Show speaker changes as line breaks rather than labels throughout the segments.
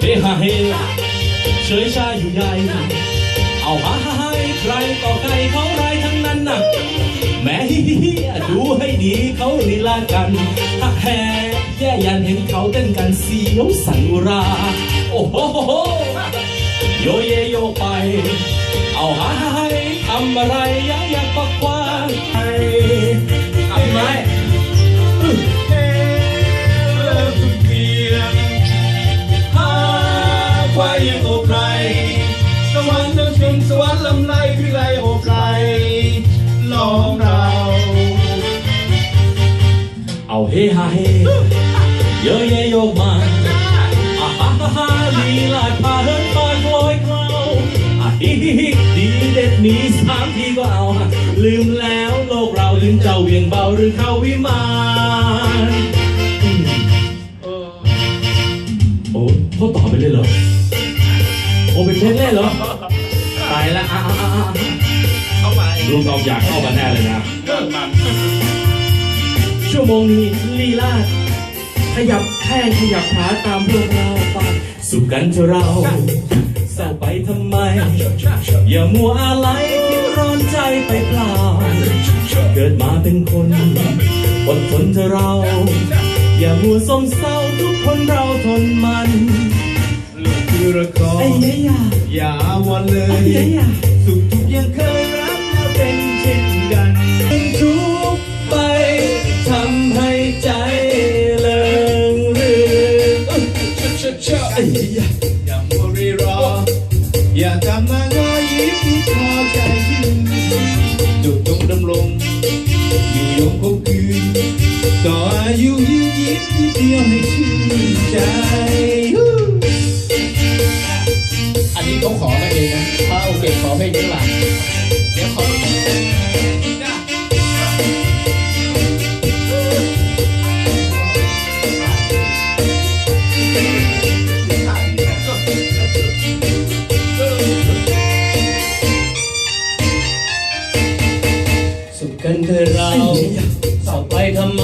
เดเฮเฉยชาอยู่ใหญ่ เอาหาฮาให้ใครต่อใครเขาไรายทั้งนั้นน่ะแม่ฮิฮิฮิดูให้ดีเขาลีลากันฮักแฮแย่ยันเห็นเขาเต้นกันเสียวสันรา โอ้โหโยเยโยไป เอาหาฮาให้ทำอะไรอยังอยากปักคว
สวรรค์ลำไรคือไรโอไรลองเรา
เอาเฮฮาเฮโยอะเยโยมาอาฮาฮาฮาลีลาดพาเฮิร์นปานลอยเคลาอะฮิฮิฮิดีเด็ดหนีสามทีก็เอา ลืมแล้วโลกเราลืมเจ้าเวียงเบาหรือเข้าวิมานโอ้เขาตอบไปเลยเหรอโอ้เป็นเพลงเล่นเหรอ ละอะอะอะอะ
เข้าไป
ลุงตอบอยากเข้ากันแน่เลยนะ
เรื่องมัน
ชั่วโมงนี้ลีลาดขยับแข้งขยับขาตามพวกเราไปสุขกันเถอะเราเศร้าไปทำไม อย่ามัวอะไรคิดร้อนใจไปเปล่า เกิดมาเป็นคนอดทนเถอะเรา อย่ามัวสมเศร้าทุกคนเราทนมัน
ลูกคือละคร
ไอ้เหี้ยะ
อย่าวันเล
ไอ้
ย
เหี้ยะ
สุขทุกข์ยังเคยรักและเป็นเช่นกัน
ทุกข์ไปทำให้ใจเลิงเรื่อง
เชื่อเชื่อเชื่อ
ไอ้เหี้ยะ
อย่ามัวรีรอ อย่าทำหน้างอยิ้มที่พอใจชื่นจุดตรงดำรงอยู่ยงคงคืนต่ออายุยืนยิ้มที่เดียวให้ชื่นใจ
ขอมาเองนะถ้าโอเคขอเพลงนี้หลังเดี๋ยวขอ
สุขกันเธอเราเศร้าไปทำไม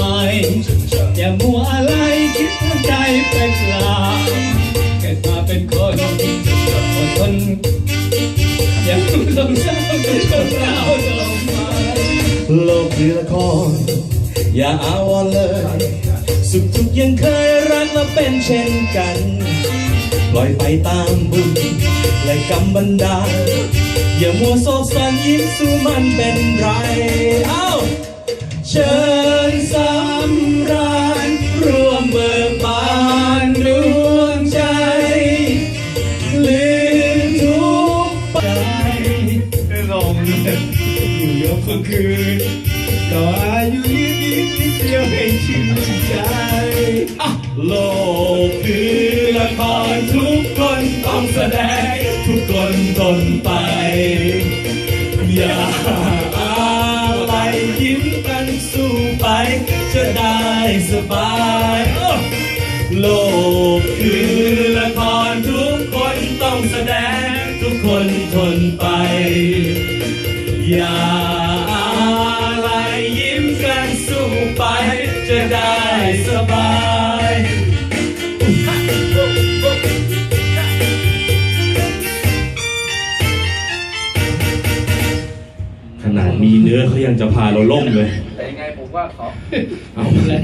อย่าลงเร้าเป็นคนเราลงมา
โลกคือละคร อย่าอาวรเลย สุขทุกยังเคยรักและเป็นเช่นกัน ปล่อยไปตามบุญและกรรมบันดาลอย่ามัวโศกสันยิ้มสู้มันเป็นไร เอ้า เชิญสำ
อยู่ยกคนคืนต่ออายุยืนยิ้มนิดเดียวให้ชื่นใจ
โลกคือละครทุกคนต้องแสดงทุกคนทนไป อย่าอะไรยิ้มกันสู้ไป จะได้สบายโลกคือละครทุกคนต้องแสดง ทุกคนทนไป อย่าอะไรยิ้มกันสู้ไปจะได้สบายขนาดมีเนื้อเขายังจะพาเราล่มเลย
แต่ยังไงผมว่าขอ
เอาเลย